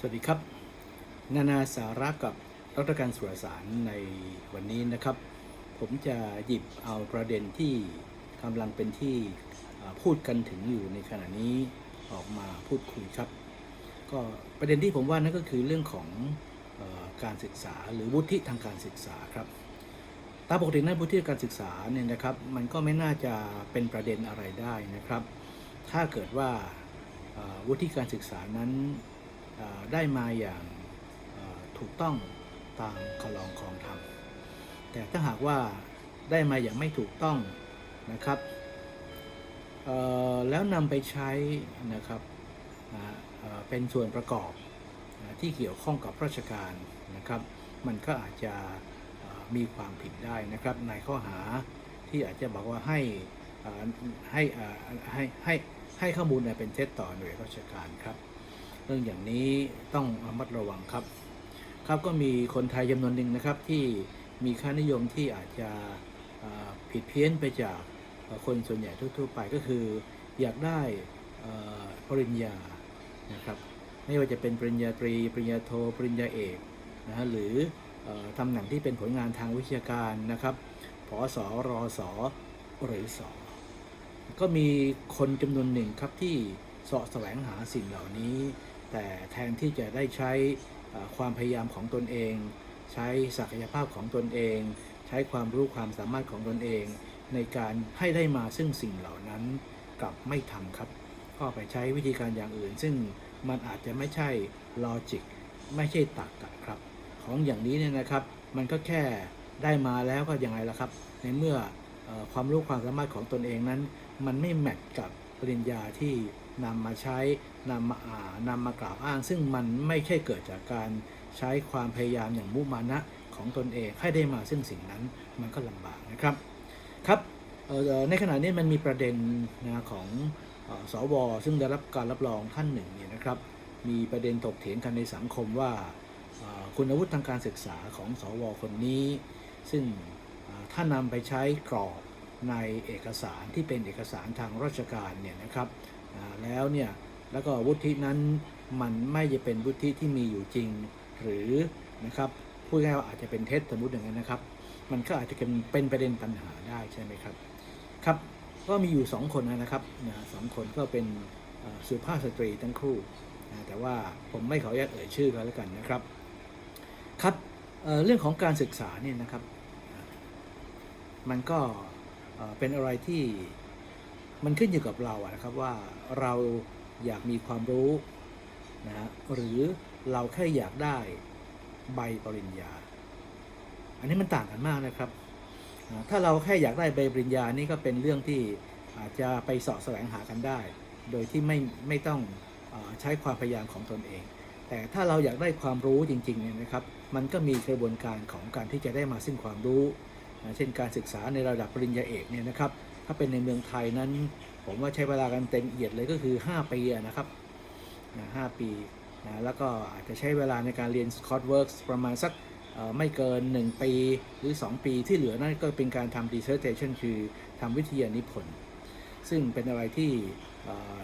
สวัสดีครับ นานาสาระกับรัฐการสุรสารในวันนี้นะครับ ผมจะหยิบเอาประเด็นที่กำลังเป็นที่พูดกันถึงอยู่ในขณะนี้ออกมาพูดคุยครับ ก็ประเด็นที่ผมว่านั่นก็คือเรื่องของออการศึกษาหรือวุฒิทางการศึกษาครับตามปกตินั้นวุฒิการศึกษาเนี่ยนะครับ มันก็ไม่น่าจะเป็นประเด็นอะไรได้นะครับ ถ้าเกิดว่าวุฒิการศึกษานั้น ได้มาอย่างถูกต้องตามคลองครองธรรมแต่ถ้าหากว่าได้มาอย่างไม่ถูกต้องนะครับแล้วนำไปใช้นะครับเป็นส่วนประกอบที่เกี่ยวข้องกับราชการนะครับ มันก็อาจจะมีความผิดได้นะครับ ในข้อหาที่อาจจะบอกว่าให้ให้ให้ให้ให้ข้อมูลเป็นเท็จต่อหน่วยราชการครับ เรื่องอย่างนี้ต้องระมัดระวังครับ ครับก็มีคนไทยจำนวนหนึ่งนะครับที่มีค่านิยมที่อาจจะผิดเพี้ยนไปจากคนส่วนใหญ่ทั่ว ๆ ไปก็คือ อยากได้ปริญญานะครับไม่ว่าจะเป็นปริญญาตรี ปริญญาโทปริญญาเอกนะฮะหรือออตำแหน่งที่เป็นผลงานทางวิชาการนะครับผอสอรอสอหรือสอก็มีคนจำนวนหนึ่งครับที่เสาะแสวงหาสิ่งเหล่านี้ แต่แทนที่จะได้ใช้ความพยายามของตนเอง ใช้ศักยภาพของตนเอง ใช้ความรู้ความสามารถของตนเอง ในการให้ได้มาซึ่งสิ่งเหล่านั้นกลับไม่ทำครับก็ไปใช้วิธีการอย่างอื่น ซึ่งมันอาจจะไม่ใช่ลอจิกไม่ใช่ตรรกะครับ ของอย่างนี้เนี่ยนะครับ มันก็แค่ได้มาแล้วก็ยังไงล่ะครับ ในเมื่ออความรู้ความสามารถของตนเองนั้น มันไม่แมทกับปริญญาที่ นำมาใช้นำมาอ่านำมากล่าวอ้าง ซึ่งมันไม่ใช่เกิดจากการใช้ความพยายามอย่างมุมานะของตนเองให้ได้มาซึ่งสิ่งนั้นมันก็ลำบากนะครับครับในขณะนี้มันมีประเด็นนะของออสวซึ่งได้รับการรับรองท่านหนึ่งเนี่ยนะครับมีประเด็นถกเถียงกันในสังคมว่าเอ่อคุณวุฒิทางการศึกษาของสวคนนี้ ซึ่งถ้านำไปใช้กรอบในเอกสารที่เป็นเอกสารทางราชการเนี่ยนะครับ แล้วเนี่ยแล้วก็วุฒินั้นมันไม่จะเป็นวุฒิที่มีอยู่จริง หรือนะครับพูดง่ายว่าอาจจะเป็นเท็จสมมติอย่างนั้นนะครับ มันก็อาจจะเป็นเป็นประเด็นปัญหาได้ใช่ไหมครับครับก็มีอยู่สองคนนะครับนะสองคนก็เป็นสุภาพสตรีทั้งคู่นะแต่ว่าผมไม่ขออนุญาตเอ่ยชื่อกันแล้วกันนะครับ ครับเเรื่องของการศึกษาเนี่ยนะครับ มันก็เป็นอะไรที่ มันขึ้นอยู่กับเราอะนะครับว่าเราอยากมีความรู้นะฮะหรือเราแค่อยากได้ใบปริญญา อันนี้มันต่างกันมากนะครับถ้าเราแค่อยากได้ใบปริญญานี่ก็เป็นเรื่องที่อาจจะไปสาะแสวงหากันได้ โดยที่ไม่ไม่ต้องอใช้ความพยายามของตนเอง แต่ถ้าเราอยากได้ความรู้จริงๆเนี่ยนะครับ มันก็มีกระบวนการของการที่จะได้มาซึ่งความรู้ เช่นการศึกษาในระดับปริญญาเอกเนี่ยนะครับ ถ้าเป็นในเมืองไทยนั้น ผมว่าใช้เวลากันเต็มเหยียดเลยก็คือ 5 ปีนะครับนะ5ปีนะแล้วก็อาจจะใช้เวลาในการเรียน Scott Works ประมาณสักไม่เกิน 1 ปีหรือ 2 ปีที่เหลือนั่นก็เป็นการทำ dissertation คือทำวิทยานิพนธ์ซึ่งเป็นอะไรที่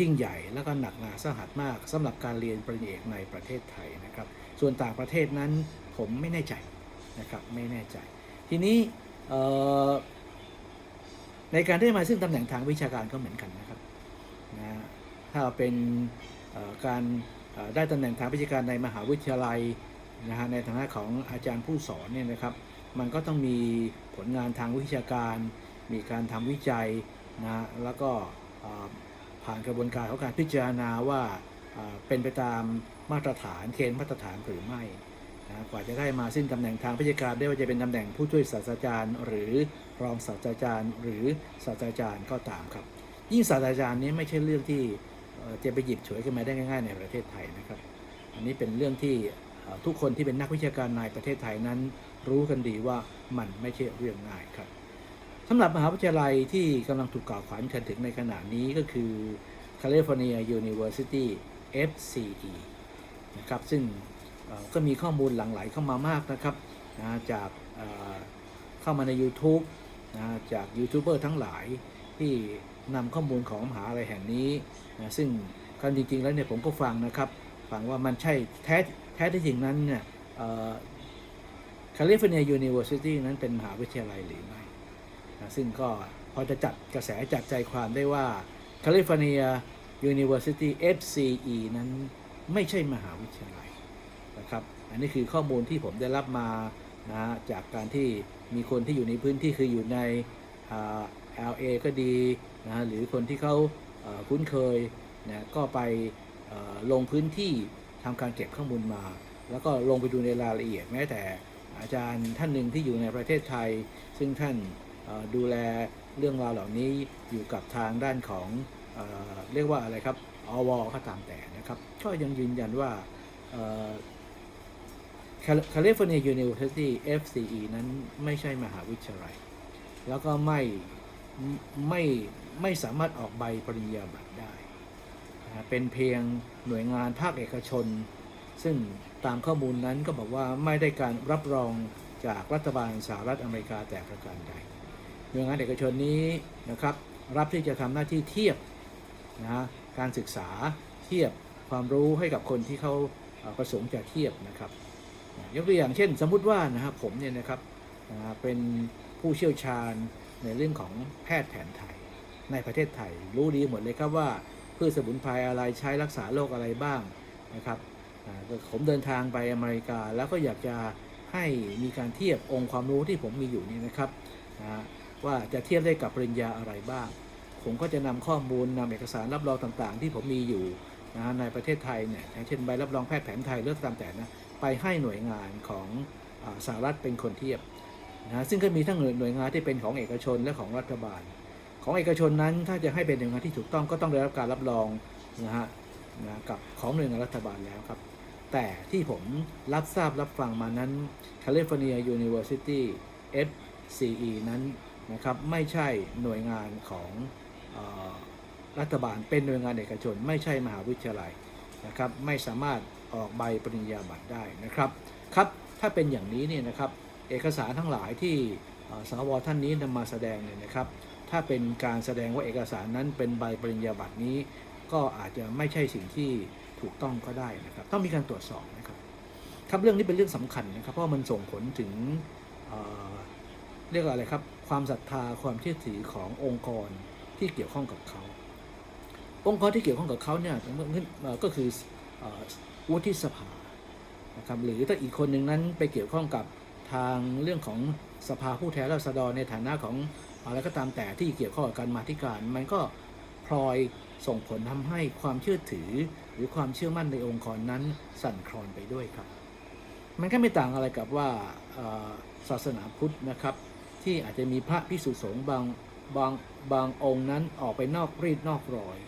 ยิ่งใหญ่แล้วก็หนักหนาสหัสมากสำหรับการเรียนปริญญาเอกในประเทศไทยนะครับ ส่วนต่างประเทศนั้นผมไม่แน่ใจนะครับไม่แน่ใจ ทีนี้ ในการได้มาซึ่งตำแหน่งทางวิชาการก็เหมือนกันนะครับนะถ้าเป็นการได้ตำแหน่งทางวิชาการในมหาวิทยาลัยนะฮะในฐานะของอาจารย์ผู้สอนเนี่ยนะครับ มันก็ต้องมีผลงานทางวิชาการ มีการทำวิจัยนะแล้วก็ผ่านกระบวนการของการพิจารณาว่าเอ่อเป็นไปตามมาตรฐานเกณฑ์มาตรฐานหรือไม่ นะกว่าจะได้มาซึ่งตำแหน่งทางวิชาการได้ว่าจะเป็นตำแหน่งผู้ช่วยศาสตราจารย์ หรือรองศาสตราจารย์ หรือศาสตราจารย์ก็ตามครับ ยิ่งศาสตราจารย์นี้ไม่ใช่เรื่องที่จะไปหยิบฉวยขึ้นมาได้ง่าย ๆ ในประเทศไทยนะครับ อันนี้เป็นเรื่องที่ทุกคนที่เป็นนักวิชาการในประเทศไทยนั้น รู้กันดีว่ามันไม่ใช่เรื่องง่ายครับสำหรับมหาวิทยาลัยที่กำลังถูกกล่าวขวัญกันถึงในขณะนี้ก็คือ California University FCE นะครับซึ่ง ก็มีข้อมูลหลั่งไหลเข้ามามากนะครับนะจากเข้ามาใน YouTube นะจากยูทูบเบอร์ทั้งหลายที่นำข้อมูลของมหาลัยแห่งนี้นะซึ่งการจริง ๆ แล้วเนี่ยผมก็ฟังนะครับ ฟังว่ามันใช่แท้แท้ที่จริงนั้นเนี่ยแคลิฟอร์เนียยูนิเวอร์ซิตี้นั้นเป็นมหาวิทยาลัยหรือไม่นะซึ่งก็พอจะจัดกระแสจัดใจความได้ว่าแคลิฟอร์เนียยูนิเวอร์ซิตี้ FCE นั้นไม่ใช่มหาวิทยาลัย อันนี้คือข้อมูลที่ผมได้รับมานะจากการที่มีคนที่อยู่ในพื้นที่คืออยู่ในอ่า LA ก็ดีนะฮะหรือคนที่เขาคุ้นเคยนะก็ไปลงพื้นที่ทำการเก็บข้อมูลมา แล้วก็ลงไปดูในรายละเอียดแม้แต่อาจารย์ท่านหนึ่งที่อยู่ในประเทศไทย ซึ่งท่านดูแลเรื่องราวเหล่านี้อยู่กับทางด้านของเอเรียกว่าอะไรครับอวก็ตามแต่นะครับ ก็ยังยืนยันว่า แคลิฟอร์เนียยูนิเวอร์ซิตี้ FCE นั้นไม่ใช่มหาวิทยาลัย แล้วก็ไม่ไม่ไม่สามารถออกใบปริญญาบัตรได้ เป็นเพียงหน่วยงานภาคเอกชน ซึ่งตามข้อมูลนั้นก็บอกว่าไม่ได้การรับรองจากรัฐบาลสหรัฐอเมริกาแต่ประการใด หน่วยงานเอกชนนี้นะครับรับที่จะทำหน้าที่เทียบนะฮะการศึกษาเทียบความรู้ให้กับคนที่เขาประสงค์จะเทียบนะครับ ยกตัวอย่างเช่น สมมุติว่านะครับผมเนี่ยนะครับเป็นผู้เชี่ยวชาญในเรื่องของแพทย์แผนไทยในประเทศไทย รู้ดีหมดเลยครับว่าพืชสมุนไพรอะไรใช้รักษาโรคอะไรบ้างนะครับผมเดินทางไปอเมริกา แล้วก็อยากจะให้มีการเทียบองค์ความรู้ที่ผมมีอยู่นี่นะครับนะว่าจะเทียบได้กับปริญญาอะไรบ้าง ผมก็จะนำข้อมูลนำเอกสารรับรองต่างๆ ที่ผมมีอยู่ นะในประเทศไทยเนี่ยอย่างเช่นใบรับรองแพทย์แผนไทยเลือกตามแต่นะไปให้หน่วยงานของอสหรัฐเป็นคนเทียบนะซึ่งก็มีทั้งหน่วยหน่วยงานที่เป็นของเอกชนและของรัฐบาล ของเอกชนนั้นถ้าจะให้เป็นหน่วยงานที่ถูกต้องก็ต้องได้รับการรับรองนะฮะนะกับของหน่วยงานรัฐบาลแล้วครับ แต่ที่ผมรับทราบรับฟังมานั้น California University FCE นั้นนะครับไม่ใช่หน่วยงานของอ รัฐบาลเป็นหน่วยงานเอกชน ไม่ใช่มหาวิทยาลัยนะครับไม่สามารถออกใบปริญญาบัตรได้นะครับครับถ้าเป็นอย่างนี้เนี่ยนะครับเอกสารทั้งหลายที่สวท่านนี้นำมาแสดงเนี่ยนะครับ ถ้าเป็นการแสดงว่าเอกสารนั้นเป็นใบปริญญาบัตรนี้ ก็อาจจะไม่ใช่สิ่งที่ถูกต้องก็ได้นะครับ ต้องมีการตรวจสอบนะครับครับเรื่องนี้เป็นเรื่องสำคัญนะครับ เพราะมันส่งผลถึงเเรียกว่าอะไรครับ ความศรัทธาความเชื่อถือขององค์กรที่เกี่ยวข้องกับเขา องค์กรที่เกี่ยวข้องกับเขาเนี่ยเอ่อก็คือวุฒิสภานะครับหรือถ้าอีกคนหนึ่งนั้นไปเกี่ยวข้องกับทางเรื่องของสภาผู้แทนราษฎรในฐานะของอะไรก็ตามแต่ที่เกี่ยวข้องกับการมาธิการ มันก็พลอยส่งผลทำให้ความเชื่อถือหรือความเชื่อมั่นในองค์กรนั้นสั่นคลอนไปด้วยครับ มันก็ไม่ต่างอะไรกับว่าศาสนาพุทธนะครับ ที่อาจจะมีพระพิสุสงฆ์บางบางบางองค์นั้นออกไปนอกรีดนอกรอย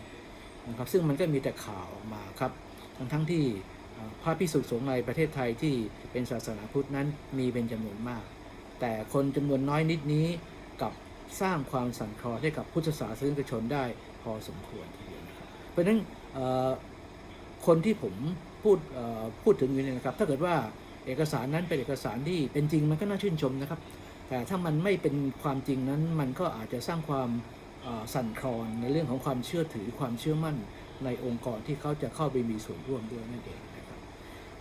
นะครับซึ่งมันก็มีแต่ข่าวออกมาครับทั้งทั้งที่พระพิสุสงฆ์ในประเทศไทยที่เป็นศาสนาพุทธนั้นมีเป็นจำนวนมาก แต่คนจำนวนน้อยนิดนี้กับสร้างความสั่นคลอนให้กับพุทธศาสนิกชนได้พอสมควรทีเดียวนะครับเพราะฉะนั้นคนที่ผมพูดพูดถึงอยู่เนี่ยนะครับ ถ้าเกิดว่าเอกสารนั้นเป็นเอกสารที่เป็นจริงมันก็น่าชื่นชมนะครับ แต่ถ้ามันไม่เป็นความจริงนั้นมันก็อาจจะสร้างความ สั่นคลอนในเรื่องของความเชื่อถือความเชื่อมั่นในองค์กรที่เขาจะเข้าไปมีส่วนร่วมด้วยนั่นเองนะครับ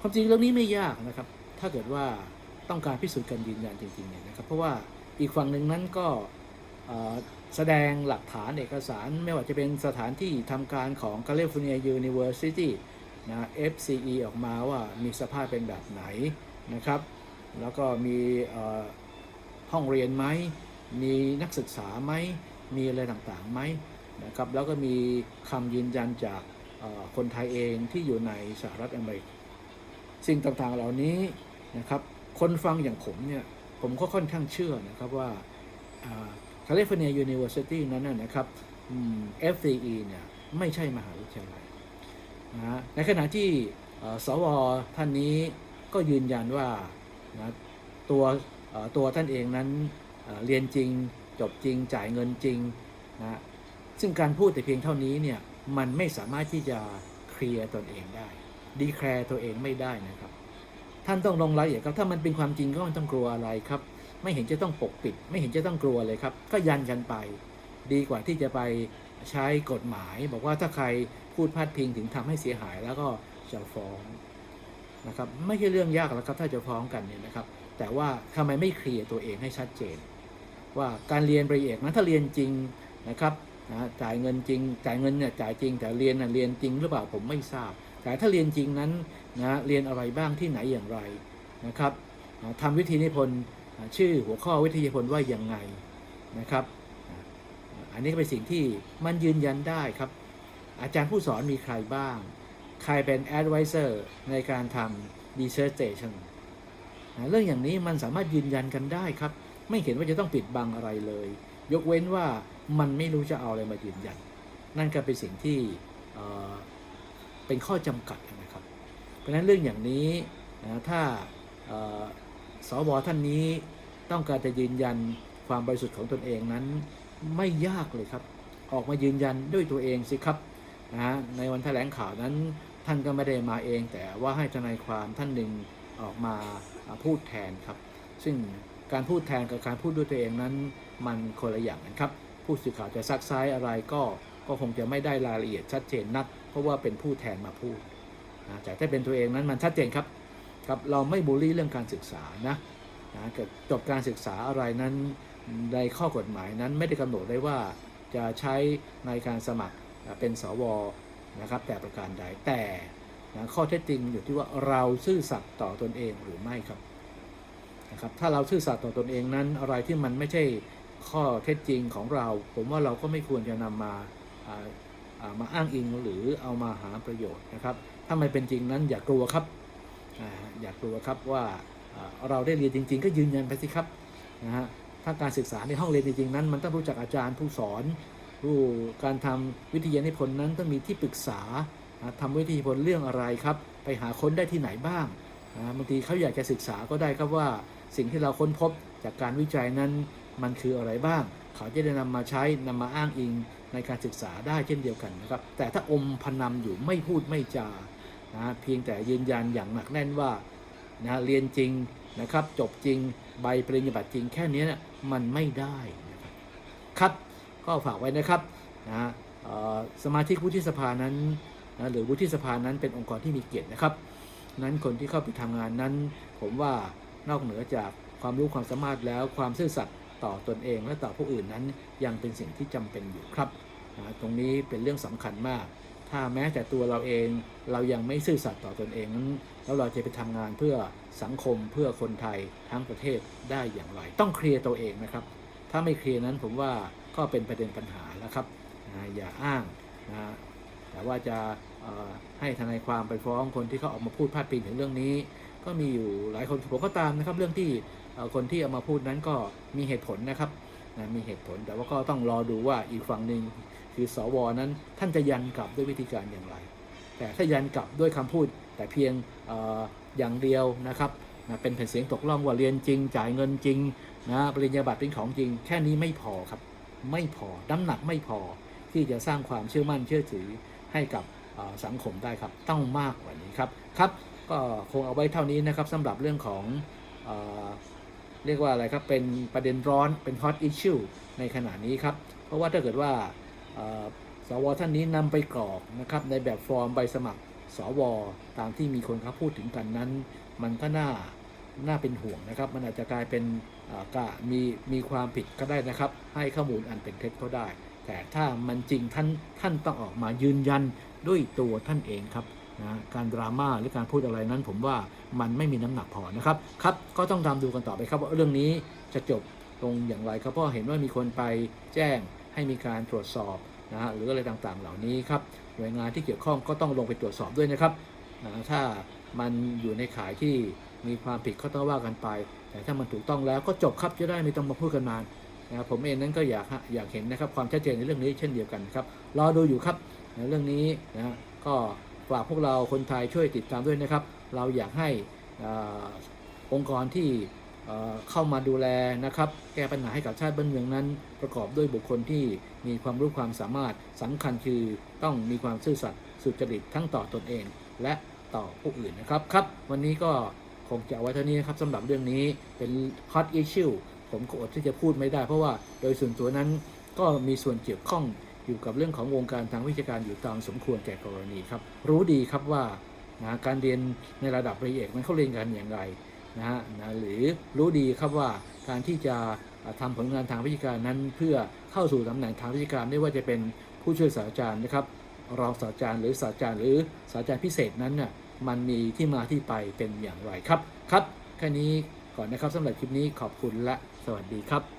ความจริงเรื่องนี้ไม่ยากนะครับ ถ้าเกิดว่าต้องการพิสูจน์การยืนยันจริงๆเนี่ยนะครับ เพราะว่าอีกฝั่งหนึ่งนั้นก็แสดงหลักฐานเอกสารไม่ว่าจะเป็นสถานที่ทำการของ California University นะ FCE ออกมาว่ามีสภาพเป็นแบบไหนนะครับ แล้วก็มีห้องเรียนไหม มีนักศึกษาไหม มีอะไรต่างๆไหมนะครับแล้วก็มีคำยืนยันจากคนไทยเองที่อยู่ในสหรัฐอเมริกาสิ่งต่างๆเหล่านี้นะครับคนฟังอย่างผมเนี่ยผมก็ค่อนข้างเชื่อนะครับว่าแคลิฟอร์เนียยูนิเวอร์ซิตี้นั้นนะครับอืม FCE เนี่ยไม่ใช่มหาวิทยาลัยนะฮะในขณะที่สวท่านนี้ก็ยืนยันว่านะตัวตัวท่านเองนั้นเรียนจริง จบจริงจ่ายเงินจริงนะซึ่งการพูดแต่เพียงเท่านี้เนี่ยมันไม่สามารถที่จะเคลียร์ตนเองได้ ดีแคร์ตัวเองไม่ได้นะครับ ท่านต้องลงรายละเอียดครับถ้ามันเป็นความจริงก็ไม่ต้องกลัวอะไรครับ ไม่เห็นจะต้องปกปิด ไม่เห็นจะต้องกลัวเลยครับ ก็ยันกันไป ดีกว่าที่จะไปใช้กฎหมาย บอกว่าถ้าใครพูดพาดพิงถึงทำให้เสียหายแล้วก็จะฟ้องนะครับไม่ใช่เรื่องยากแล้วครับถ้าจะฟ้องกันเนี่ยนะครับ แต่ว่าทำไมไม่เคลียร์ตัวเองให้ชัดเจน ว่าการเรียนปริญญาเอกนั้นถ้าเรียนจริงนะครับนะจ่ายเงินจริง จ่ายเงินเนี่ยจ่ายจริงแต่เรียนนะเรียนจริงหรือเปล่าผมไม่ทราบ แต่ถ้าเรียนจริงนั้นนะเรียนอะไรบ้างที่ไหนอย่างไรนะครับทำวิธีนิพนธ์ชื่อหัวข้อวิทยานิพนธ์ว่าอย่างไงนะครับ อันนี้ก็เป็นสิ่งที่มันยืนยันได้ครับ อาจารย์ผู้สอนมีใครบ้าง ใครเป็น advisor ในการทำ dissertation นเรื่องอย่างนี้มันสามารถยืนยันกันได้ครับ ไม่เห็นว่าจะต้องปิดบังอะไรเลย ยกเว้นว่ามันไม่รู้จะเอาอะไรมายืนยัน นั่นก็เป็นสิ่งที่เป็นข้อจำกัดนะครับ เพราะฉะนั้นเรื่องอย่างนี้นะถ้าสวท่านนี้ต้องการจะยืนยันความบริสุทธิ์ของตนเองนั้นไม่ยากเลยครับ ออกมายืนยันด้วยตัวเองสิครับนะฮะในวันแถลงข่าวนั้นท่านก็ไม่ได้มาเอง แต่ว่าให้ทนายความท่านหนึ่งออกมาพูดแทนครับ ซึ่ง การพูดแทนกับการพูดด้วยตัวเองนั้น มันคนละอย่างกันครับ ผู้สื่อข่าวจะซักซ้ายอะไรก็ก็คงจะไม่ได้รายละเอียดชัดเจนนัก เพราะว่าเป็นผู้แทนมาพูดนะแต่ถ้าเป็นตัวเองนั้นมันชัดเจนครับครับเราไม่บูลลี่เรื่องการศึกษานะนะเกิดจบการศึกษาอะไรนั้นในข้อกฎหมายนั้นไม่ได้กำหนดได้ว่าจะใช้ในการสมัครเป็นสวนะครับแต่ประการใดแต่นะข้อเท็จจริงอยู่ที่ว่าเราซื่อสัตย์ต่อตนเองหรือไม่ครับ นะครับถ้าเราซื่อสัตย์ต่อตนเองนั้น อะไรที่มันไม่ใช่ข้อเท็จจริงของเรา ผมว่าเราก็ไม่ควรจะนำมาา,ามาอ้างอิงหรือเอามาหาประโยชน์นะครับ ถ้ามันเป็นจริงนั้นอย่ากลัวครับออย่ากลัวครับว่าเราได้เรียนจริง ๆ ก็ยืนยันไปสิครับนะฮะถ้าการศึกษาในห้องเรียนจริงๆนั้น มันต้องรู้จักอาจารย์ผู้สอนรู้การทำวิทยานิพนธ์นั้นต้องมีที่ปรึกษานะทำวิทยานิพนธ์เรื่องอะไรครับ ไปหาค้นได้ที่ไหนบ้าง นะบางทีเขาอยากจะศึกษาก็ได้ครับว่าสิ่งที่เราค้นพบจากการวิจัยนั้นมันคืออะไรบ้าง เขาจะได้นำมาใช้นำมาอ้างอิงในการศึกษาได้เช่นเดียวกันนะครับ แต่ถ้าอมพนำอยู่ไม่พูดไม่จานะเพียงแต่ยืนยันอย่างหนักแน่นว่านะเรียนจริงนะครับ จบจริงใบปริญญาบัตรจริงแค่นี้นะมันไม่ได้นะครับครับ ก็ฝากไว้นะครับนะสมาชิกวุฒิสภานั้นนะหรือวุฒิสภานั้นเป็นองค์กรที่มีเกียรตินะครับ นั้นคนที่เข้าไปทำงานนั้น ผมว่านอกเหนือจากความรู้ความสามารถแล้วความซื่อสัตย์ต่อตนเองและต่อผู้อื่นนั้น ยังเป็นสิ่งที่จำเป็นอยู่ครับนะตรงนี้เป็นเรื่องสำคัญมาก ถ้าแม้แต่ตัวเราเองเรายังไม่ซื่อสัตย์ต่อตนเอง แล้วเราจะไปทำงานเพื่อสังคมเพื่อคนไทยทั้งประเทศได้อย่างไร ต้องเคลียร์ตัวเองนะครับ ถ้าไม่เคลียร์นั้นผมว่าก็เป็นประเด็นปัญหาแล้วครับอย่าอ้างนะแต่ว่าจะ ให้ทนายความไปฟ้องคนที่เขาออกมาพูดพาดพิงถึงเรื่องนี้ ก็มีอยู่หลายคนผมก็ตามนะครับ เรื่องที่คนที่เอามาพูดนั้นก็มีเหตุผลนะครับนะมีเหตุผลแต่ว่าก็ต้องรอดูว่าอีกฝั่งหนึ่งคือสวนั้นท่านจะยันกลับด้วยวิธีการอย่างไร แต่ถ้ายันกลับด้วยคำพูด แต่เพียงออย่างเดียวนะครับนะเป็นแผ่นเสียงตกล่องว่าเรียนจริง จ่ายเงินจริงนะปริญญาบัตรเป็นของจริง แค่นี้ไม่พอครับ ไม่พอน้ำหนักไม่พอที่จะสร้างความเชื่อมั่นเชื่อถือให้กับ สังคมได้ครับต้องมากกว่านี้ครับครับก็คงเอาไว้เท่านี้นะครับสำหรับเรื่องของเอเรียกว่าอะไรครับเป็นประเด็นร้อนเป็น hot issue ในขณะนี้ครับ เพราะว่าถ้าเกิดว่าสวท่านนี้นำไปกรอกนะครับในแบบฟอร์มใบสมัครสวตามที่มีคนเขาพูดถึงกันนั้น มันก็น่าน่าเป็นห่วงนะครับ มันอาจจะกลายเป็นกะมีมีความผิดก็ได้นะครับ ให้ข้อมูลอันเป็นเท็จก็ได้ แต่ถ้ามันจริงท่านท่านต้องออกมายืนยันด้วยตัวท่านเองครับนะการดราม่าหรือการพูดอะไรนั้น ผมว่ามันไม่มีน้ำหนักพอนะครับครับก็ต้องตามดูกันต่อไปครับว่าเรื่องนี้จะจบลงอย่างไรครับเพราะเห็นว่ามีคนไปแจ้งให้มีการตรวจสอบนะฮะหรืออะไรต่างๆ เหล่านี้ครับหน่วยงานที่เกี่ยวข้องก็ต้องลงไปตรวจสอบด้วยนะครับนะถ้ามันอยู่ในขายที่มีความผิดก็ต้องว่ากันไป แต่ถ้ามันถูกต้องแล้วก็จบครับจะได้ไม่ต้องมาพูดกันนาน นะครับผมเองนั้นก็อยากอยากเห็นนะครับความชัดเจนในเรื่องนี้เช่นเดียวกันครับรอดูอยู่ครับในเรื่องนี้นะก็ฝากพวกเราคนไทยช่วยติดตามด้วยนะครับ เราอยากให้อองค์กรที่เข้ามาดูแลนะครับแก้ปัญหาให้กับชาติบ้านเมืองนั้น ประกอบด้วยบุคคลที่มีความรู้ความสามารถสำคัญคือต้องมีความซื่อสัตย์สุจริตทั้งต่อตนเอง และต่อผู้อื่นนะครับครับ วันนี้ก็คงจะเอาไว้เท่านี้นครับสำหรับเรื่องนี้เป็น hot issue ผมก็อดที่จะพูดไม่ได้ เพราะว่าโดยส่วนตัวนั้นก็มีส่วนเกี่ยวข้องอยู่กับเรื่องของวงการทางวิชาการอยู่ตามสมควรแก่กรณีครับ รู้ดีครับว่านะการเรียนในระดับปริญญาเอกมันเขาเรียนกันอย่างไรนะฮะนะหรือรู้ดีครับว่าการที่จะอ่าทำผลงานทางวิชาการนั้นเพื่อเข้าสู่ตำแหน่งทางวิชาการไม่ว่าจะเป็นผู้ช่วยศาสตราจารย์นะครับรองศาสตราจารย์หรือศาสตราจารย์หรือศาสตราจารย์พิเศษนั้นน่ะมันมีที่มาที่ไปเป็นอย่างไรครับครับแค่นี้ก่อนนะครับสำหรับคลิปนี้ขอบคุณและ วัสดีครับ